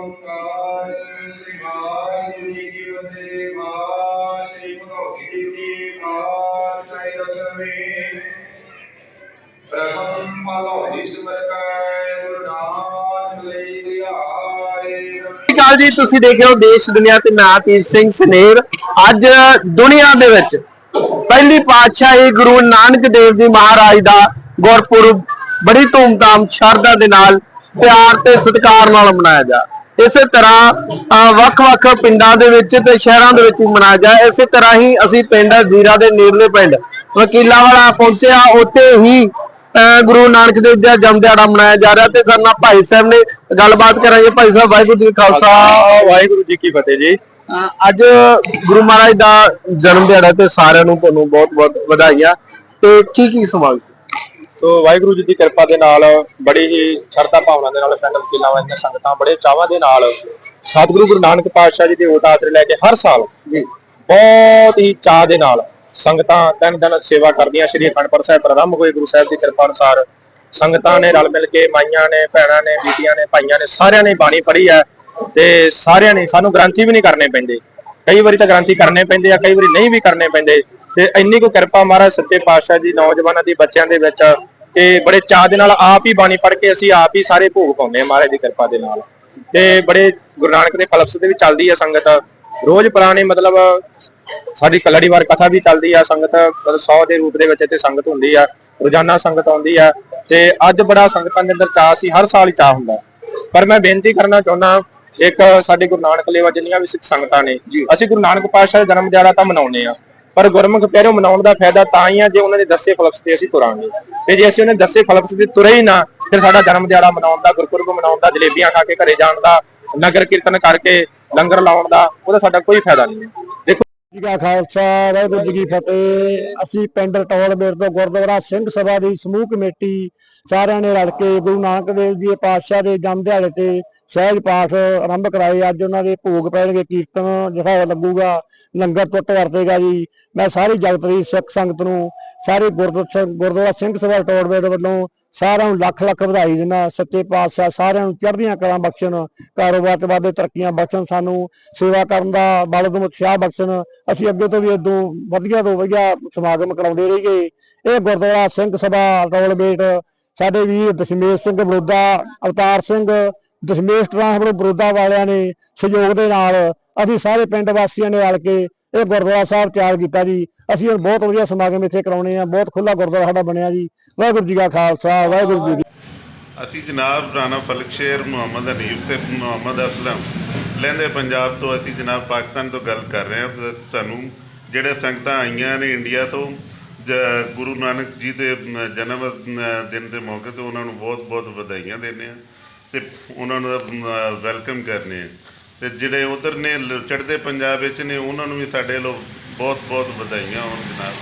ਓੰਕਾਰ ਸ੍ਰੀ ਭਗਵਤੀ ਜੀ? ਕਾਲ ਜੀ ਤੁਸੀਂ ਦੇਖ ਰਹੇ ਹੋ ਦੇਸ਼, ਦੁਨੀਆ ਤੇ ਮੈਂ ਆਤੀਰ ਸਿੰਘ ਸਨੇਰ। ਅੱਜ ਦੁਨੀਆ ਦੇ ਵਿੱਚ ਪਹਿਲੀ ਪਾਤਸ਼ਾਹੀ ਗੁਰੂ ਨਾਨਕ ਦੇਵ ਜੀ ਮਹਾਰਾਜ ਦਾ ਗੁਰਪੁਰਬ ਬੜੀ ਧੂਮ ਧਾਮ ਸ਼ਰਧਾ ਦੇ ਨਾਲ, ਪਿਆਰ ਤੇ ਸਤਿਕਾਰ ਨਾਲ ਮਨਾਇਆ ਜਾ ਇਸੇ ਤਰ੍ਹਾਂ ਵੱਖ-ਵੱਖ ਪਿੰਡਾਂ ਦੇ ਵਿੱਚ ਤੇ ਸ਼ਹਿਰਾਂ ਦੇ ਵਿੱਚ ਮਨਾਇਆ ਜਾ ਇਸੇ ਤਰ੍ਹਾਂ ਹੀ ਅਸੀਂ ਪਿੰਡ ਜ਼ੀਰਾ ਦੇ ਨੇੜਲੇ ਪਿੰਡ ਵਕੀਲਾਂ ਵਾਲਾ ਪਹੁੰਚਿਆ। ਉੱਥੇ ਹੀ ਅਹ, ਗੁਰੂ ਨਾਨਕ ਦੇਵ ਜੀ ਦਾ ਜਨਮ ਦਿਹਾੜਾ ਮਨਾਇਆ ਜਾ ਰਿਹਾ ਤੇ ਸਾਡੇ ਨਾਲ ਭਾਈ ਸਾਹਿਬ ਨੇ ਗੱਲਬਾਤ ਕਰਾਂਗੇ। ਭਾਈ ਸਾਹਿਬ ਵਾਹਿਗੁਰੂ ਜੀ ਖਾਲਸਾ। ਵਾਹਿਗੁਰੂ ਜੀ ਕੀ ਫਤਿਹ ਜੀ। ਅੱਜ ਗੁਰੂ ਮਹਾਰਾਜ ਦਾ ਜਨਮ ਦਿਹਾੜਾ ਤੇ ਸਾਰਿਆਂ ਨੂੰ ਤੁਹਾਨੂੰ ਬਹੁਤ-ਬਹੁਤ ਵਧਾਈਆਂ। ਤੇ ਕੀ ਕੀ ਸਵਾਲ ਸੋ ਵਾਹਿਗੁਰੂ ਜੀ ਦੀ ਕਿਰਪਾ ਦੇ ਨਾਲ ਬੜੀ ਹੀ ਸ਼ਰਧਾ ਭਾਵਨਾ ਦੇ ਨਾਲ ਪਿੰਡ ਵਕੀਲਾਂ ਵਾਲੀਆਂ ਸੰਗਤਾਂ ਬੜੇ ਚਾਵਾਂ ਦੇ ਨਾਲ ਸਤਿਗੁਰੂ ਗੁਰੂ ਨਾਨਕ ਪਾਤਸ਼ਾਹ ਜੀ ਦੇ ਓਟ ਆਸਰੇ ਲੈ ਕੇ ਹਰ ਸਾਲ ਜੀ। ਬਹੁਤ ਹੀ ਚਾਹ ਦੇ ਨਾਲ ਸੰਗਤਾਂ ਦਿਨ ਦਿਨ ਸੇਵਾ ਕਰਦੀਆਂ ਸ਼੍ਰੀ ਅਖੰਡਪੁਰ ਸਾਹਿਬ ਪ੍ਰਾਰੰਭ ਹੋਏ ਗੁਰੂ ਸਾਹਿਬ ਦੀ ਕਿਰਪਾ ਅਨੁਸਾਰ ਸੰਗਤਾਂ ਨੇ ਰਲ ਮਿਲ ਕੇ ਮਾਈਆਂ ਨੇ ਭੈਣਾਂ ਨੇ ਬੀਬੀਆਂ ਨੇ ਭਾਈਆਂ ਨੇ ਸਾਰਿਆਂ ਨੇ ਬਾਣੀ ਪੜ੍ਹੀ ਹੈ ਤੇ ਸਾਰਿਆਂ ਨੇ ਸਾਨੂੰ ਗ੍ਰੰਥੀ ਵੀ ਨਹੀਂ ਕਰਨੇ ਪੈਂਦੇ। ਕਈ ਵਾਰੀ ਤਾਂ ਗ੍ਰੰਥੀ ਕਰਨੇ ਪੈਂਦੇ ਆ ਕਈ ਵਾਰੀ ਨਹੀਂ ਵੀ ਕਰਨੇ ਪੈਂਦੇ। ਤੇ ਇੰਨੀ ਕੋ ਕਿਰਪਾ ਮਹਾਰਾਜ ਸੱਚੇ ਪਾਤਸ਼ਾਹ ਜੀ ਨੌਜਵਾਨਾਂ ਦੀ ਬੱਚਿਆਂ ਦੇ ਵਿੱਚ ਕਿ ਬੜੇ ਚਾਹ ਦੇ ਨਾਲ ਆਪ ਹੀ ਬਾਣੀ ਪੜ੍ਹ ਕੇ ਅਸੀਂ ਆਪ ਹੀ ਸਾਰੇ ਭੋਗ ਪਾਉਂਦੇ ਆ ਮਹਾਰਾਜ ਦੀ ਕਿਰਪਾ ਦੇ ਨਾਲ। ਤੇ ਬੜੇ ਗੁਰੂ ਨਾਨਕ ਦੇ ਫਲਸਫੇ ਦੇ ਵੀ ਚੱਲਦੀ ਆ ਸੰਗਤ। ਰੋਜ਼ ਪੁਰਾਣੇ ਮਤਲਬ ਸਾਡੀ ਕਲੜੀਵਾਰ ਕਥਾ ਵੀ ਚੱਲਦੀ ਆ ਸੰਗਤ 100 ਦੇ ਰੂਪ ਦੇ ਵਿੱਚ ਇੱਥੇ ਸੰਗਤ ਹੁੰਦੀ ਆ ਰੋਜ਼ਾਨਾ ਸੰਗਤ ਆਉਂਦੀ ਆ ਤੇ ਅੱਜ ਬੜਾ ਸੰਗਤਾਂ ਦੇ ਅੰਦਰ ਚਾਹ ਸੀ ਹਰ ਸਾਲ ਹੀ ਚਾਹ ਹੁੰਦਾ। ਪਰ ਮੈਂ ਬੇਨਤੀ ਕਰਨਾ ਚਾਹੁੰਦਾ ਇੱਕ ਸਾਡੇ ਗੁਰੂ ਨਾਨਕ ਲੇਵਾ ਜਿੰਨੀਆਂ ਵੀ ਸਿੱਖ ਸੰਗਤਾਂ ਨੇ ਅਸੀਂ ਗੁਰੂ ਨਾਨਕ ਪਾਤਸ਼ਾਹ ਦਾ ਜਨਮ ਦਿਹਾੜਾ ਤਾਂ ਮਨਾਉਂਦੇ ਆ ਪਰ ਗੁਰਮੁਖ ਪਿਆਰਿਓ, ਮਨਾਉਣ ਦਾ ਫਾਇਦਾ ਤਾਂ ਹੀ ਆ ਜੇ ਉਹਨਾਂ ਦੇ ਦੱਸੇ ਫਲਕਸ ਤੇ ਅਸੀਂ ਤੁਰਾਂਗੇ। ਤੇ ਜੇ ਅਸੀਂ ਉਹਨੇ ਦੱਸੇ ਫਲਕਸ ਤੇ ਤੁਰੇ ਹੀ ਨਾ, ਫਿਰ ਸਾਡਾ ਜਨਮ ਦਿਹਾੜਾ ਮਨਾਉਣ ਦਾ, ਗੁਰਪੁਰਬ ਮਨਾਉਣ ਦਾ, ਜਲੇਬੀਆਂ ਖਾ ਕੇ ਘਰੇ ਜਾਣ ਦਾ, ਨਗਰ ਕੀਰਤਨ ਕਰਕੇ ਲੰਗਰ ਲਾਉਣ ਦਾ, ਉਹਦਾ ਸਾਡਾ ਕੋਈ ਫਾਇਦਾ ਨਹੀਂ। ਦੇਖੋ ਜੀ ਕਾ ਖਾਲਸਾ, ਵਾਹਿਗੁਰੂ ਜੀ ਕੀ ਫਤਿਹ। ਅਸੀਂ ਪਿੰਡ ਟੋਲਬੇੜ ਤੋਂ ਗੁਰਦੁਆਰਾ ਸਿੰਘ ਸਭਾ ਦੀ ਸਮੂਹ ਕਮੇਟੀ ਸਾਰਿਆਂ ਨੇ ਰਲ ਕੇ ਗੁਰੂ ਨਾਨਕ ਦੇਵ ਜੀ ਦੇ ਪਾਤਸ਼ਾਹ ਦੇ ਜਨਮ ਦਿਹਾੜੇ ਤੇ ਸਹਿਜ ਪਾਠ ਆਰੰਭ ਕਰਾਏ। ਅੱਜ ਉਹਨਾਂ ਦੇ ਭੋਗ ਪੈਣਗੇ ਕੀਰਤਨ ਜਿਹੜਾ ਲੱਗੂਗਾ। ਲੰਗਰ ਟੁੱਟ ਵਰਤੇਗਾ ਜੀ। ਮੈਂ ਸਾਰੀ ਜਗਤ ਦੀ ਸਿੱਖ ਸੰਗਤ ਨੂੰ, ਸਾਰੇ ਗੁਰਦੁਆਰਾ ਸਿੰਘ ਸਭਾ ਟੋਲਬੇੜ ਵੱਲੋਂ ਸਾਰਿਆਂ ਨੂੰ ਲੱਖ ਲੱਖ ਵਧਾਈ ਦਿੰਦਾ। ਸੱਚੇ ਪਾਤਸ਼ਾਹ ਸਾਰਿਆਂ ਨੂੰ ਚੜ੍ਹਦੀਆਂ ਕਲਾਂ ਬਖਸ਼ਣ, ਕਾਰੋਬਾਰ ਤੇ ਵਾਧੇ ਤਰੱਕੀਆਂ ਬਖਸ਼ਣ ਸਾਨੂੰ, ਸੇਵਾ ਕਰਨ ਦਾ ਬਲ ਤੋਂ ਉਤਸ਼ਾਹ ਬਖਸ਼ਣ। ਅਸੀਂ ਅੱਗੇ ਤੋਂ ਵੀ ਇਦੋਂ ਵਧੀਆ ਤੋਂ ਵਧੀਆ ਸਮਾਗਮ ਕਰਾਉਂਦੇ ਰਹੀਏ। ਇਹ ਗੁਰਦੁਆਰਾ ਸਿੰਘ ਸਭਾ ਟੋਲਬੇਟ ਸਾਡੇ ਵੀਰ ਦਸ਼ਮੇਸ਼ ਸਿੰਘ ਬਰੋਦਾ ਅਵਤਾਰ ਸਿੰਘ ਦਸ਼ਮੇਸ਼ ਟਰਾਂਸਪੋਰਟ ਬਰੋਦਾ ਵਾਲਿਆਂ ਨੇ ਸਹਿਯੋਗ ਦੇ ਨਾਲ ਅਸੀਂ ਸਾਰੇ ਪਿੰਡ ਵਾਸੀਆਂ ਨੇ ਰਲ ਕੇ ਇਹ ਗੁਰਦੁਆਰਾ ਸਾਹਿਬ ਤਿਆਰ ਕੀਤਾ ਜੀ। ਅਸੀਂ ਹੁਣ ਬਹੁਤ ਵਧੀਆ ਸਮਾਗਮ ਇੱਥੇ ਕਰਾਉਣੇ ਆ, ਬਹੁਤ ਖੁੱਲਾ ਗੁਰਦੁਆਰਾ ਸਾਡਾ ਬਣਿਆ ਜੀ। ਵਾਹਿਗੁਰੂ ਜੀ ਕਾ ਖਾਲਸਾ, ਵਾਹਿਗੁਰੂ ਜੀ ਅਸੀਂ ਜਨਾਬ ਰਾਣਾ ਫਲਕ ਸ਼ੇਰ ਮੁਹੰਮਦ ਹਨੀਫ ਤੇ ਮੁਹੰਮਦ ਅਸਲਮ ਲਹਿੰਦੇ ਪੰਜਾਬ ਤੋਂ ਅਸੀਂ ਜਨਾਬ ਪਾਕਿਸਤਾਨ ਤੋਂ ਗੱਲ ਕਰ ਰਹੇ ਹਾਂ ਤੁਹਾਨੂੰ ਜਿਹੜੇ ਸੰਗਤਾਂ ਆਈਆਂ ਨੇ ਇੰਡੀਆ ਤੋਂ ਗੁਰੂ ਨਾਨਕ ਜੀ ਦੇ ਜਨਮ ਦਿਨ ਦੇ ਮੌਕੇ ਤੇ ਉਹਨਾਂ ਨੂੰ ਬਹੁਤ-ਬਹੁਤ ਵਧਾਈਆਂ ਦਿੰਦੇ ਆ ਤੇ ਉਹਨਾਂ ਦਾ ਵੈਲਕਮ ਕਰਨੇ ਆ। ਤੇ ਜਿਹੜੇ ਉਧਰ ਨੇ, ਲ- ਚੜ੍ਹਦੇ ਪੰਜਾਬ ਵਿੱਚ ਨੇ, ਉਹਨਾਂ ਨੂੰ ਵੀ ਸਾਡੇ ਵੱਲੋਂ ਬਹੁਤ-ਬਹੁਤ ਵਧਾਈਆਂ ਹੋਣ ਜਨਾਬ।